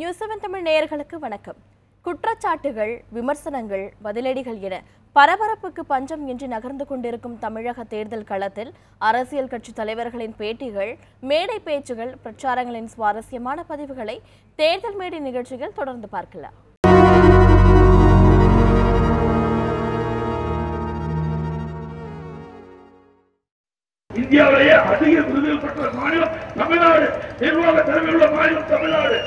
News seven Tamil நேயர்களுக்கு வணக்கம். குற்றச்சாட்டுகள் விமர்சனங்கள் பதிலடிகள் என பரபரப்புக்கு பஞ்சம் இன்றி நகர்ந்து கொண்டிருக்கும் தமிழக தேர்தல் களத்தில் அரசியல் கட்சி தலைவர்களின் பேட்டிகள் மேடை பேச்சுகள் பிரச்சாரங்களின் சுவாரஸ்யமான பதிவுகளை தேர்தல் மேடை நிகழ்ச்சியில் தொடர்ந்து பார்க்கலாம். இந்தியாவிலேயே அதிக விருதுகள் பெற்ற மாநிலம் தமிழ்நாடு. நிர்வாக தலைமையுள்ள மாநிலம் தமிழ்நாடு.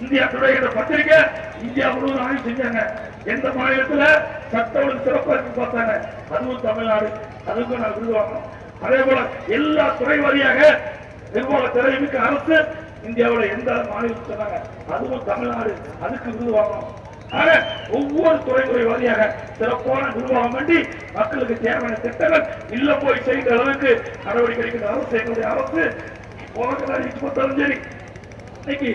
இந்தியா டுடே என்ற பத்திரிகை இந்தியா முழுவதும் ஆய்வு செஞ்சாங்க. எந்த மாநிலத்துல? சட்ட ஒழுங்கு சிறப்பா பார்த்தாங்க. அதுவும் தமிழ்நாடு. அதுக்கும் நான் விருது வாங்கணும் அதே போல எல்லா துறை வழியாக நிர்வாக திறமைமிக்க அரசு இந்தியாவுல எந்த மாநிலம் சொன்னாங்க. அதுவும் தமிழ்நாடு. அதுக்கு விருது வாங்கணும் ஆக ஒவ்வொரு துறை துறை சிறப்பான நிர்வாகம் வேண்டி மக்களுக்கு தேவையான திட்டங்கள் இல்ல போய் செய்கிற அளவுக்கு நடவடிக்கை எடுக்கிற அரசு எங்களுடைய அரசு. உலக சரி இன்னைக்கு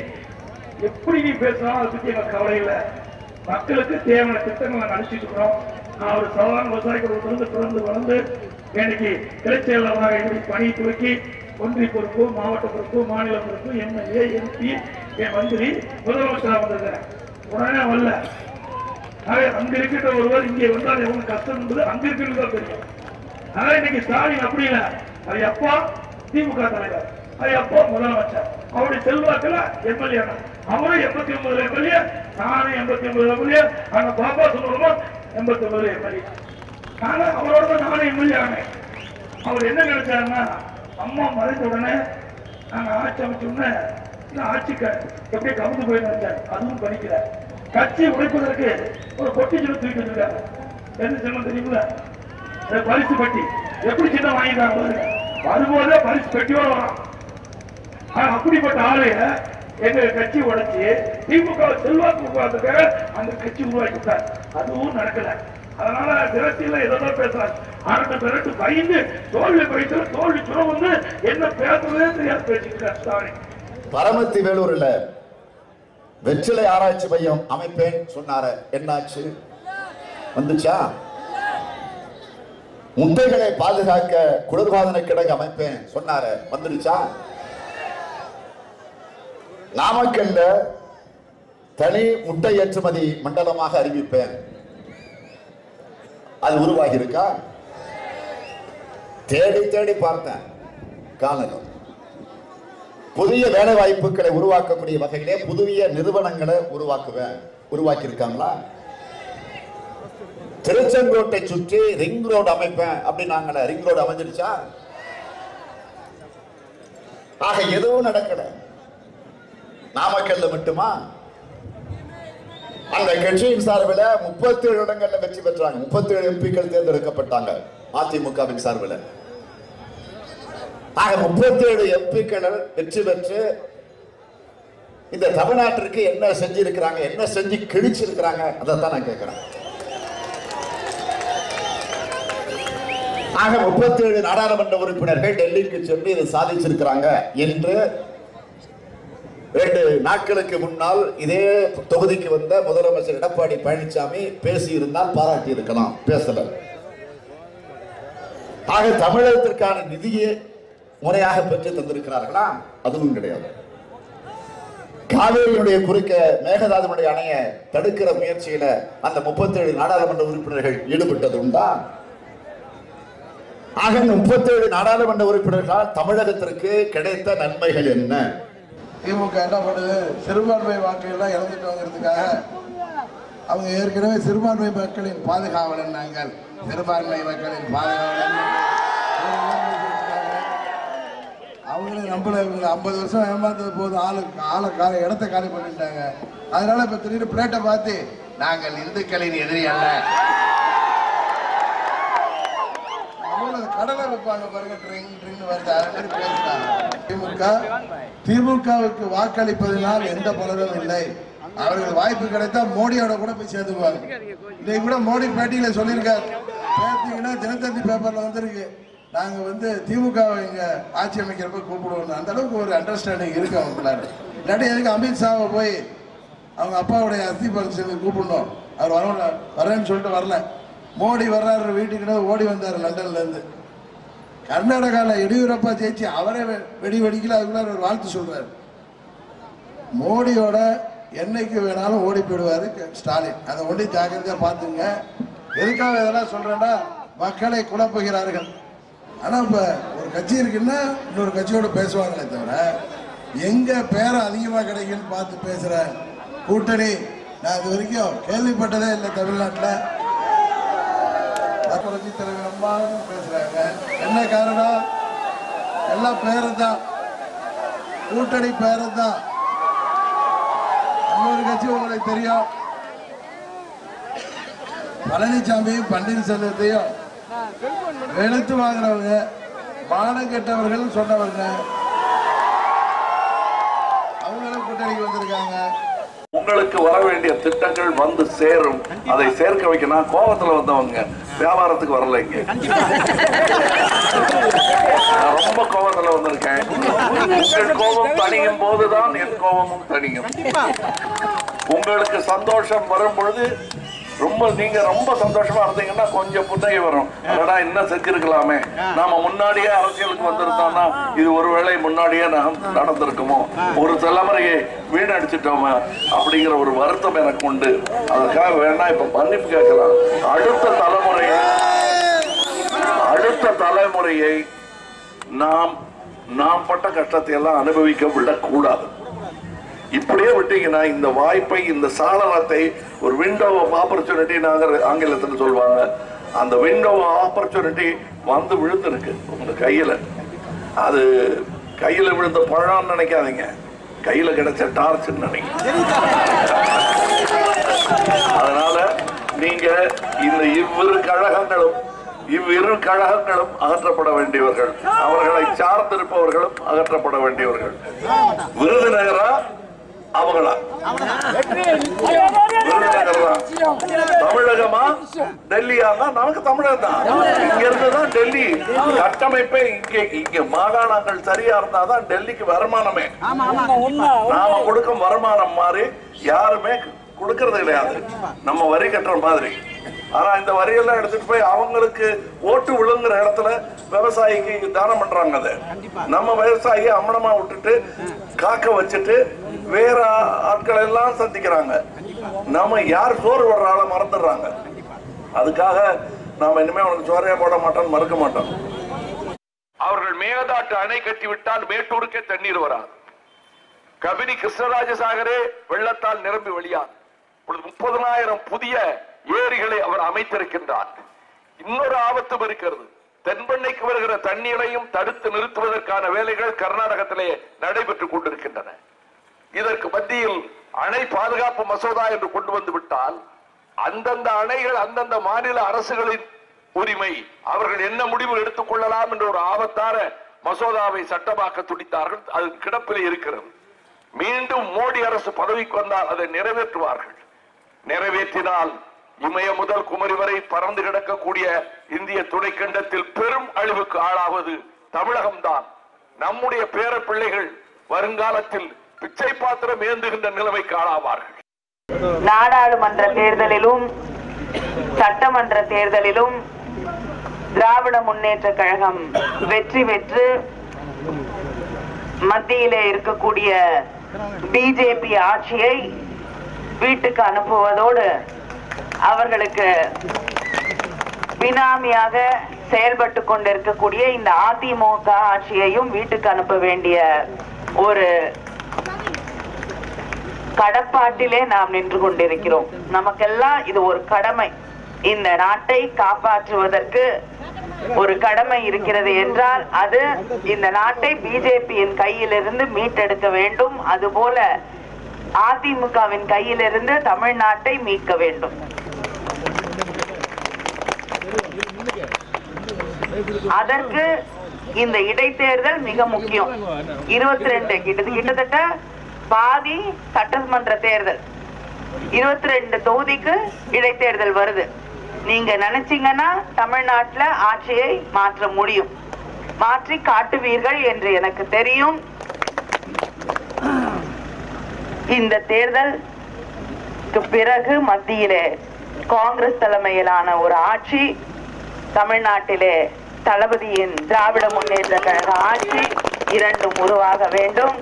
எப்படி நீ பேசினாலும் அதை பத்தி எனக்கு கவலை இல்லை. மக்களுக்கு தேவையான திட்டங்களை நாங்கள் அனுப்பிச்சிட்டு இருக்கிறோம். நான் ஒரு சாதாரண விவசாயிகள் தொடர்ந்து பிறந்து வளர்ந்து இன்னைக்கு கிளைச்செயலாளராக என்னுடைய பணியை துவக்கி ஒன்றிய பொறுப்பு மாவட்ட பொறுப்பு மாநில பொறுப்பு எம்எல்ஏ எம்பி என் மந்திரி முதலமைச்சராக வந்திருக்கிறேன். உடனே வரல. ஆக அங்க இருக்கின்ற ஒருவர் இங்கே வந்தால் எவ்வளவு கஷ்டம் என்பது அங்க இருக்கிறது தான் தெரியும். ஆனா இன்னைக்கு ஸ்டாலின் அப்படி இல்லை. அது அப்பா திமுக தலைவர். அது அப்பா முதலமைச்சர் அவருடைய செல்வாக்குல எம்எல்ஏ அவரும் எண்பத்தி ஒன்பது எம்எல்ஏ நானும் எண்பத்தி ஒன்பது எம்எல்ஏ அந்த பாபா சொல்லுவோமோ எண்பத்தி ஒன்பது எம்எல்ஏ. ஆனா அவரோட தான் நானும் எம்எல்ஏ ஆனேன். அவர் என்ன நினைச்சாருன்னா அம்மா மறைந்த உடனே நாங்க ஆட்சி அமைச்ச உடனே ஆட்சிக்கு எப்படி கவுந்து போய் நினைச்சார். அதுவும் பண்ணிக்கல. கட்சி உடைப்பதற்கு ஒரு பொட்டி சின்ன தூக்கி வச்சிருக்காங்க என்ன சின்னம் தெரியுமில்ல? பரிசு பெட்டி. எப்படி சின்ன வாங்கிட்டாங்க பாருங்க. வரும்போதே பரிசு பெட்டியோட வரான். அப்படிப்பட்ட ஆளைய எங்க கட்சி உடைச்சு திமுக செல்வாக்கு உருவாக்குறதுக்காக அந்த கட்சி உருவாக்கி விட்டார். அதுவும் நடக்கல. அதனால திரட்டியில எதோ பேசுறாங்க அரண்டு திரட்டு பயந்து தோல்வி பயத்துல தோல்வி சுரம் வந்து என்ன பேசுறதே தெரியாது பேசிக்கிறார் ஸ்டாலின் பரமத்தி வேலூர்ல வெற்றிலை ஆராய்ச்சி மையம் அமைப்பேன் சொன்னார. என்னாச்சு? வந்துச்சா? முட்டைகளை பாதுகாக்க குளிர்பாதன கிடங்கு அமைப்பேன் சொன்னார. வந்துருச்சா நாமக்கல்ல தனி முட்டை ஏற்றுமதி மண்டலமாக அறிவிப்பேன். அது உருவாகி இருக்கா தேடி தேடி பார்த்தேன் காணலும். புதிய வேலை வாய்ப்புகளை உருவாக்கக்கூடிய வகையிலே புதிய நிறுவனங்களை உருவாக்குவேன். உருவாக்கி இருக்காங்களா திருச்செங்கோட்டை சுற்றி ரிங் ரோடு அமைப்பேன் அப்படின்னாங்களே ரிங் ரோடு அமைஞ்சிருச்சா ஆக எதுவும் நடக்கலை. நாமக்கல்ல மட்டுமா? அந்த கட்சியின் சார்பில் முப்பத்தி ஏழு இடங்கள்ல வெற்றி பெற்றாங்க. முப்பத்தி ஏழு எம்பிக்கள் தேர்ந்தெடுக்கப்பட்டாங்க அதிமுகவின் சார்பில். ஆக முப்பத்தி ஏழு எம்பிக்கள் வெற்றி பெற்று இந்த தமிழ்நாட்டிற்கு என்ன செஞ்சிருக்கிறாங்க என்ன செஞ்சு கிழிச்சிருக்கிறாங்க அதை தான் நான் கேட்கிறேன். ஆக முப்பத்தி ஏழு நாடாளுமன்ற உறுப்பினர்கள் டெல்லிக்கு சென்று இதை சாதிச்சிருக்கிறாங்க என்று ரெண்டு நாட்களுக்கு முன்னால் இதே தொகுதிக்கு வந்த முதலமைச்சர் எடப்பாடி பழனிசாமி பேசி இருந்தால் பாராட்டி இருக்கலாம் பேசல. ஆக தமிழகத்திற்கான நிதியை முறையாக பெற்று தந்திருக்கிறார்களா? அதுவும் கிடையாது. காவேரியுடைய குறுக்க மேகதாதுடைய அணையை தடுக்கிற முயற்சியில அந்த முப்பத்தேழு நாடாளுமன்ற உறுப்பினர்கள் ஈடுபட்டது உண்டா? ஆக முப்பத்தேழு நாடாளுமன்ற உறுப்பினர்களால் தமிழகத்திற்கு கிடைத்த நன்மைகள் என்ன? திமுக என்ன பண்ணுது? சிறுபான்மை வாக்குகள்லாம் இழந்துட்டோங்கிறதுக்காக அவங்க ஏற்கனவே சிறுபான்மை மக்களின் பாதுகாவலன் நாங்கள் சிறுபான்மை மக்களின் பாதுகாவலன் அவங்களே நம்மள இவங்க ஐம்பது வருஷம் ஏமாந்தது போது ஆளு ஆளை காலி இடத்த காலி பண்ணிட்டாங்க. அதனால இப்ப திடீர்னு பிளேட்டை பார்த்து நாங்கள் இந்துக்களின் எதிரி அல்ல அவ்வளவு பாருங்க ட்ரிங் ட்ரிங் வருது. அது மாதிரி பேசுறாங்க திமுக திமுகவுக்கு வாக்களிப்பதனால் எந்த பலனும் இல்லை. அவர்கள் வாய்ப்பு கிடைத்தா மோடியோட கூட போய் சேர்ந்துக்குவாங்க இன்னைக்கு கூட மோடி பேட்டியில சொல்லியிருக்காரு. பார்த்தீங்கன்னா தினத்தந்தி பேப்பர்ல வந்திருக்கு. நாங்க வந்து திமுக இங்க ஆட்சி அமைக்கிறப்ப கூப்பிடுவோம் அந்த அளவுக்கு ஒரு அண்டர்ஸ்டாண்டிங் இருக்கு அவங்க இல்லாட்டி எதுக்கு அமித்ஷாவை போய் அவங்க அப்பாவுடைய அஸ்தி பரிசு கூப்பிடணும்? அவர் வரல வரேன்னு சொல்லிட்டு வரல. மோடி வர்றாரு வீட்டுக்கிட்ட ஓடி வந்தார் லண்டன்ல இருந்து. கர்நாடகாவில் எடியூரப்பா ஜெயிச்சு அவரே வெடி வெடிக்கல அதுக்குள்ள ஒரு வாழ்த்து சொல்றாரு. மோடியோட என்னைக்கு வேணாலும் ஓடி போயிடுவாரு ஸ்டாலின். அதை ஒண்டி ஜாக்கிரதையா பார்த்துங்க. எதுக்காக இதெல்லாம் சொல்றேன்னா மக்களை குழப்புகிறார்கள். ஆனா இப்ப ஒரு கட்சி இருக்குன்னா இன்னொரு கட்சியோட பேசுவாங்களே தவிர எங்க பேரை அதிகமா கிடைக்குன்னு பார்த்து பேசுற கூட்டணி நான் இது வரைக்கும் கேள்விப்பட்டதே இல்லை தமிழ்நாட்டில். புரட்சி தலைவர் அம்மா பேசுறாங்க. என்ன காரணம்? எல்லாம் பேரு தான் கூட்டணி பேரு தான் இன்னொரு கட்சி உங்களுக்கு தெரியும். பழனிசாமியும் பன்னீர்செல்வத்தையும் வெளுத்து வாங்குறவங்க மானம் கெட்டவர்கள் சொன்னவங்க அவங்களும் கூட்டணிக்கு வந்திருக்காங்க. உங்களுக்கு வர வேண்டிய திட்டங்கள் வந்து சேரும். அதை சேர்க்க வைக்கணும். கோபத்துல வந்தவங்க. வியாபாரத்துக்கு வரலைங்க நான் ரொம்ப கோபத்துல வந்திருக்கேன். உங்கள் கோபம் தணியும் போதுதான் என் கோபமும் தணியும். உங்களுக்கு சந்தோஷம் வரும் பொழுது ரொம்ப நீங்க ரொம்ப சந்தோஷமா இருந்தீங்கன்னா கொஞ்சம் புன்னகை வரும். அதடா இன்னும் செஞ்சிருக்கலாமே. நாம முன்னாடியே அரசியலுக்கு வந்திருந்தோம்னா இது ஒருவேளை முன்னாடியே நக- நடந்திருக்குமோ? ஒரு தலைமுறையை வீணடிச்சிட்டோமா அப்படிங்கிற ஒரு வருத்தம் எனக்கு உண்டு. அதுக்காக வேணா இப்ப மன்னிப்பு கேட்கலாம். அடுத்த தலைமுறையை அடுத்த தலைமுறையை நாம் நாம் பட்ட கஷ்டத்தை எல்லாம் அனுபவிக்க விடக்கூடாது. இப்படியே விட்டீங்கன்னா இந்த வாய்ப்பை இந்த சாதனத்தை ஒரு விண்டோ ஆஃப் ஆப்பர்ச்சுனிட்டி நாங்கள் ஆங்கிலத்தில் சொல்லுவாங்க அந்த விண்டோ ஆப்பர்ச்சுனிட்டி வந்து விழுந்துருக்கு உங்க கையில. அது கையில விழுந்த பழம்னு நினைக்காதீங்க. கையில கிடைச்ச டார்ச் நினைக்க அதனால நீங்க இந்த இவ்விரு கழகங்களும் இவ்விரு கழகங்களும் அகற்றப்பட வேண்டியவர்கள். அவர்களை சார்ந்திருப்பவர்களும் அகற்றப்பட வேண்டியவர்கள். விருதுநகரா அவங்களா? தமிழகமா? டெல்லியானா? நமக்கு தமிழகம் தான். இங்க இருந்துதான் டெல்லி. கட்டமைப்பே இங்க. இங்க மாகாணங்கள் சரியா இருந்தாதான் டெல்லிக்கு வருமானமே. நாம கொடுக்கும் வருமானம் மாதிரி யாருமே கொடுக்கறது கிடையாது. நம்ம வரி கட்டுற மாதிரி. ஆனா இந்த வரியெல்லாம் எடுத்துட்டு போய் அவங்களுக்கு ஓட்டு விழுங்குற இடத்துல விவசாயிக்கு தானம் பண்றாங்க அதை. நம்ம விவசாயி அம்மனமா விட்டுட்டு காக்க வச்சுட்டு வேற ஆட்கள் எல்லாம் சந்திக்கிறாங்க. நம்ம யார் சோறு வர்ற ஆளை மறந்துடுறாங்க. அதுக்காக நாம இனிமே உனக்கு சோறையா போட மாட்டோம் மறுக்க மாட்டோம். அவர்கள் மேகதாட்டு அணை கட்டி விட்டால் மேட்டூருக்கே தண்ணீர் வராது. கபினி கிருஷ்ணராஜசாகரே வெள்ளத்தால் நிரம்பி வெளியாது இப்பொழுது முப்பதனாயிரம் புதிய ஏரிகளை அவர் அமைத்திருக்கின்றார். இன்னொரு ஆபத்தும் இருக்கிறது. தென்பெண்ணைக்கு வருகிற தண்ணீரையும் தடுத்து நிறுத்துவதற்கான வேலைகள் கர்நாடகத்திலே நடைபெற்றுக் கொண்டிருக்கின்றன. இதற்கு மத்தியில் அணை பாதுகாப்பு மசோதா என்று கொண்டு வந்து விட்டால் அந்தந்த அணைகள் அந்தந்த மாநில அரசுகளின் உரிமை. அவர்கள் என்ன முடிவு எடுத்துக் கொள்ளலாம் என்ற ஒரு ஆபத்தார மசோதாவை சட்டமாக்க துடித்தார்கள். அது கிடப்பில் இருக்கிறது. மீண்டும் மோடி அரசு பதவிக்கு வந்தால் அதை நிறைவேற்றுவார்கள். நிறைவேற்றினால் இமய முதல் குமரி வரை பறந்து கிடக்கக்கூடிய இந்திய துணைக்கண்டத்தில் பெரும் அழிவுக்கு ஆளாவது தமிழகம்தான். நம்முடைய பேர பிள்ளைகள் வருங்காலத்தில் பிச்சை பாத்திரம் ஏந்துகின்ற நிலைமைக்கு ஆளாவார்கள் நாடாளுமன்ற தேர்தலிலும் சட்டமன்ற தேர்தலிலும் திராவிட முன்னேற்ற கழகம் வெற்றி பெற்று மத்தியிலே இருக்கக்கூடிய பிஜேபி ஆட்சியை வீட்டுக்கு அனுப்புவதோடு அவர்களுக்கு பினாமியாக செயல்பட்டு கொண்டிருக்கக்கூடிய இந்த அதிமுக ஆட்சியையும் வீட்டுக்கு அனுப்ப வேண்டிய ஒரு கடப்பாட்டிலே நாம் நின்று கொண்டிருக்கிறோம். நமக்கெல்லாம் இது ஒரு கடமை. இந்த நாட்டை காப்பாற்றுவதற்கு ஒரு கடமை இருக்கிறது என்றால் அது இந்த நாட்டை பிஜேபியின் கையிலிருந்து மீட்டெடுக்க வேண்டும். அதுபோல அதிமுகவின் கையிலிருந்து தமிழ்நாட்டை மீட்க வேண்டும். அதற்கு இந்த இடைத்தேர்தல் மிக முக்கியம். இருபத்தி ரெண்டு கிட்டத்தட்ட பாதி சட்டமன்ற தேர்தல். இருபத்தி ரெண்டு தொகுதிக்கு இடைத்தேர்தல் வருது. நீங்க நினைச்சீங்கன்னா தமிழ்நாட்டுல ஆட்சியை மாற்ற முடியும். மாற்றி காட்டுவீர்கள் என்று எனக்கு தெரியும். இந்த தேர்தல் பிறகு மத்தியிலே காங்கிரஸ் தலைமையிலான ஒரு ஆட்சி தமிழ்நாட்டிலே தளபதியின் திராவிட முன்னேற்ற கழக ஆட்சி இரண்டும் உருவாக வேண்டும்.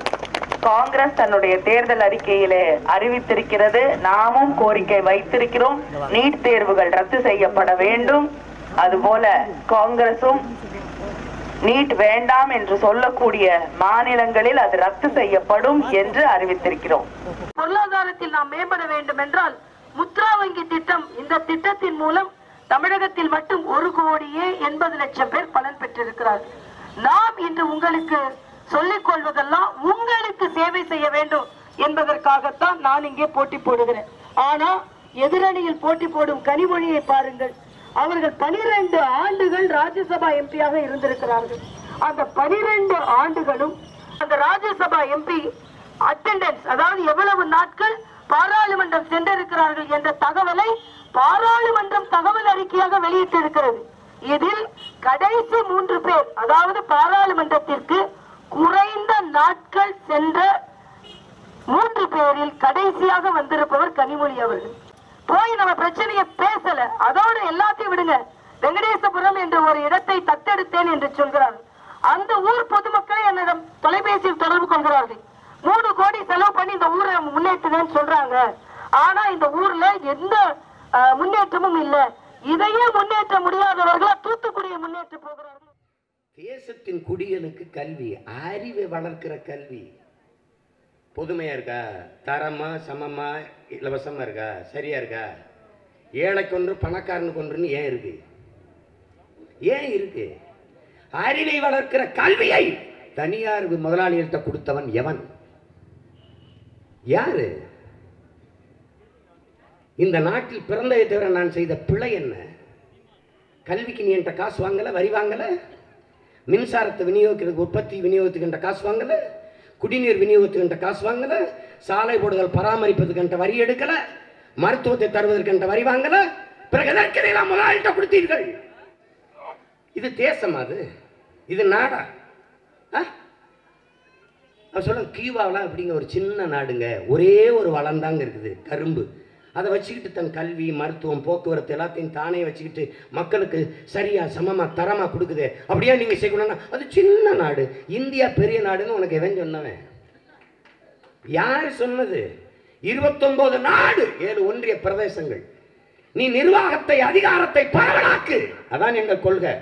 காங்கிரஸ் தன்னுடைய தேர்தல் அறிக்கையிலே அறிவித்திருக்கிறது. நாமும் கோரிக்கை வைத்திருக்கிறோம். நீட் தேர்வுகள் ரத்து செய்யப்பட வேண்டும். அதுபோல காங்கிரசும் நீட் வேண்டாம் என்று சொல்லக்கூடிய மாநிலங்களில் அது ரத்து செய்யப்படும் என்று அறிவித்திருக்கிறோம். பொருளாதாரத்தில் நாம் மேம்பட வேண்டும் என்றால் முத்ரா வங்கி திட்டம் இந்த திட்டத்தின் மூலம் தமிழகத்தில் மட்டும் ஒரு கோடியே எண்பது லட்சம் பேர் பலன் பெற்றிருக்கிறார்கள். நாம் இன்று உங்களுக்கு சொல்லிக் கொள்வதெல்லாம் உங்களுக்கு சேவை செய்ய வேண்டும் என்பதற்காகத்தான் நான் இங்கே போட்டி போடுகிறேன். ஆனா எதிரணியில் போட்டி போடும் கனிமொழியை பாருங்கள். அவர்கள் பனிரெண்டு ஆண்டுகள் ராஜ்யசபா எம்பியாக இருந்திருக்கிறார்கள். அந்த பனிரெண்டு ஆண்டுகளும் அந்த ராஜ்யசபா எம்பி அட்டெண்டன்ஸ் அதாவது எவ்வளவு நாட்கள் பாராளுமன்றம் சென்றிருக்கிறார்கள் என்ற தகவலை பாராளுமன்றம் தகவல் அறிக்கையாக வெளியிட்டிருக்கிறது. இதில் கடைசி மூன்று பேர் அதாவது பாராளுமன்றத்திற்கு குறைந்த நாட்கள் சென்ற மூன்று பேரில் கடைசியாக வந்திருப்பவர் கனிமொழி அவர்கள். போய் நம்ம பிரச்சனையை பேசல. அதோடு எல்லாத்தையும் விடுங்க. வெங்கடேசபுரம் என்ற ஒரு இடத்தை தத்தெடுத்தேன் என்று சொல்கிறார் அந்த ஊர் பொதுமக்களை என்னிடம் தொலைபேசியில் தொடர்பு கொள்கிறார்கள். மூணு கோடி செலவு பண்ணி இந்த ஊரை முன்னேற்றுவேன்னு சொல்றாங்க. ஆனா இந்த ஊர்ல எந்த முன்னேற்றமும் இல்லை. இதையே முன்னேற்ற முடியாதவர்களா தூத்துக்குடியை முன்னேற்ற போகிறார்கள். தேசத்தின் குடிகளுக்கு கல்வி அறிவை வளர்க்கிற கல்வி. புதுமையா இருக்கா? தரமா சமமா இலவசமா இருக்கா? சரியா இருக்கா? ஏழைக்கு ஒன்று பணக்காரனுக்கு ஒன்றுன்னு ஏன் இருக்கு? ஏன் இருக்கு? அறிவை வளர்க்கிற கல்வியை தனியார் முதலாளிகள்கிட்ட கொடுத்தவன் எவன்? யாரு? இந்த நாட்டில் பிறந்ததை தவிர நான் செய்த பிழை என்ன? கல்விக்கு நீ என்கிட்ட காசு வாங்கல வரி வாங்கலை? மின்சாரத்தை விநியோகிக்கிறதுக்கு உற்பத்தி விநியோகத்துக்கின்ற காசு வாங்கலை குடிநீர் விநியோகத்துக்கின்ற காசு வாங்கலை சாலை போடுதல் பராமரிப்பதுக்கின்ற வரி எடுக்கலை மருத்துவத்தை தருவதற்கின்ற வரி வாங்கலை பிறகு எதற்கு இதையெல்லாம் முதலாளிட்ட கொடுத்தீர்கள்? இது தேசம் அது. இது நாடா? ஆ? சொல்ல கீவாவில் அப்படிங்கிற ஒரு சின்ன நாடுங்க. ஒரே ஒரு வளம் தாங்க இருக்குது. கரும்பு. அதை வச்சுக்கிட்டு தன் கல்வி மருத்துவம் போக்குவரத்து எல்லாத்தையும் தானே வச்சுக்கிட்டு மக்களுக்கு சரியாக சமமாக தரமாக கொடுக்குது. அப்படியே நீங்கள் செய்யணும்னா அது சின்ன நாடு. இந்தியா பெரிய நாடுன்னு உனக்கு எவன் சொன்னவன்? யார் சொன்னது? இருபத்தொன்பது நாடு ஏழு ஒன்றிய பிரதேசங்கள். நீ நிர்வாகத்தை அதிகாரத்தை பரவலாக்கு. அதான் எங்கள் கொள்கை.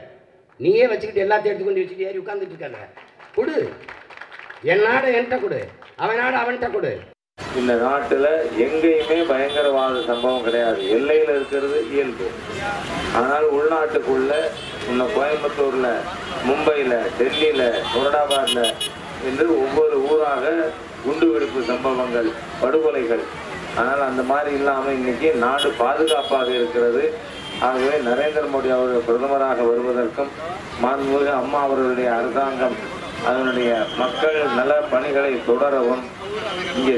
நீயே வச்சுக்கிட்டு எல்லாத்தையும் எடுத்துக்கொண்டு வச்சுட்டு ஏறி உட்கார்ந்துட்டு இருக்காத. கொடு. என் நாடை என்கிட்ட கொடு. அவன் நாடு அவன்கிட்ட கொடு. இந்த நாட்டில் எங்கேயுமே பயங்கரவாத சம்பவம் கிடையாது. எல்லையில் இருக்கிறது இயல்பு. ஆனால் உள்நாட்டுக்குள்ள உன்ன கோயம்புத்தூரில் மும்பையில் டெல்லியில் முரடாபாத்தில் என்று ஒவ்வொரு ஊராக குண்டுவெடிப்பு சம்பவங்கள் படுகொலைகள். ஆனால் அந்த மாதிரி இல்லாமல் இன்னைக்கு நாடு பாதுகாப்பாக இருக்கிறது. ஆகவே நரேந்திர மோடி அவர்கள் பிரதமராக வருவதற்கும் மாண்புமிகு அம்மா அவர்களுடைய அரசாங்கம் அதனுடைய மக்கள் நல பணிகளை தொடரவும் இங்கே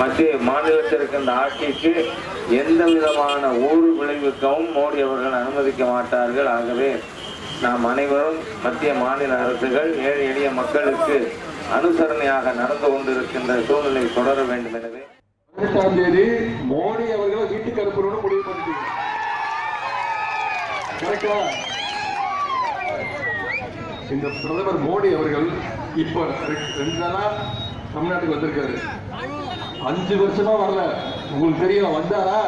மத்திய மாநிலத்திற்கு இந்த ஆட்சிக்கு எந்த விதமான ஊறு விளைவிக்கவும் மோடி அவர்கள் அனுமதிக்க மாட்டார்கள். ஆகவே நாம் அனைவரும் மத்திய மாநில அரசுகள் ஏழை எளிய மக்களுக்கு அனுசரணையாக நடந்து கொண்டிருக்கின்ற சூழ்நிலை தொடர வேண்டும். எனவே பதினெட்டாம் தேதி மோடி அவர்களை வீட்டுக்கு அனுப்பணும்னு முடிவு பண்ணிட்டீங்க. இந்த பிரதமர் மோடி அவர்கள் இப்ப ரெண்டு நாளா தமிழ்நாட்டுக்கு வந்திருக்காரு. அஞ்சு வருஷமா வரல. உங்களுக்கு தெரியும் வந்தாரா?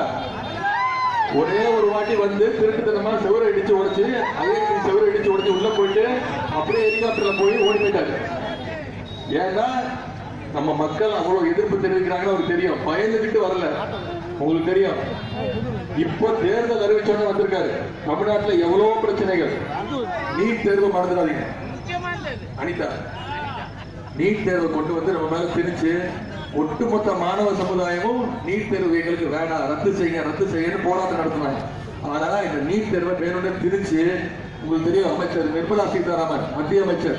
ஒரே ஒரு வாட்டி வந்து திருட்டுத்தனமா செவரை இடிச்சு உடைச்சு அதே செவரை இடிச்சு உடைச்சு உள்ள போயிட்டு அப்படியே ஹெலிகாப்டர்ல போய் ஓடி போயிட்டாரு. ஏன்னா நம்ம மக்கள் அவ்வளவு எதிர்ப்பு தெரிவிக்கிறாங்கன்னு அவருக்கு தெரியும். பயந்துகிட்டு வரல. உங்களுக்கு தெரியும். இப்போ தேர்தல் அறிவிச்சோன்னு வந்திருக்காரு. தமிழ்நாட்டுல எவ்வளவோ பிரச்சனைகள். நீட் தேர்வு மறந்துடாதீங்க. அனிதா நீட் தேர்வை கொண்டு வந்து நம்ம மேல திணிச்சு ஒட்டுமொத்த மாணவ சமுதாயமும் நீட் தேர்வு எங்களுக்கு வேணாம். ரத்து செய்யுங்க ரத்து செய்யுன்னு போராட்டம் நடத்தினாங்க ஆனா இந்த நீட் தேர்வை வேணும்னு திணிச்சு உங்களுக்கு தெரியும் அமைச்சர் நிர்மலா சீதாராமன் மத்திய அமைச்சர்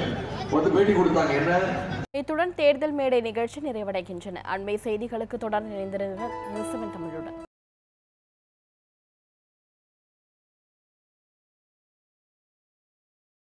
வந்து பேட்டி கொடுத்தாங்க. என்ன? இத்துடன் தேர்தல் மேடை நிகழ்ச்சி நிறைவடைகின்றன. அண்மை செய்திகளுக்கு தொடர்ந்து செவன் தமிழுடன்.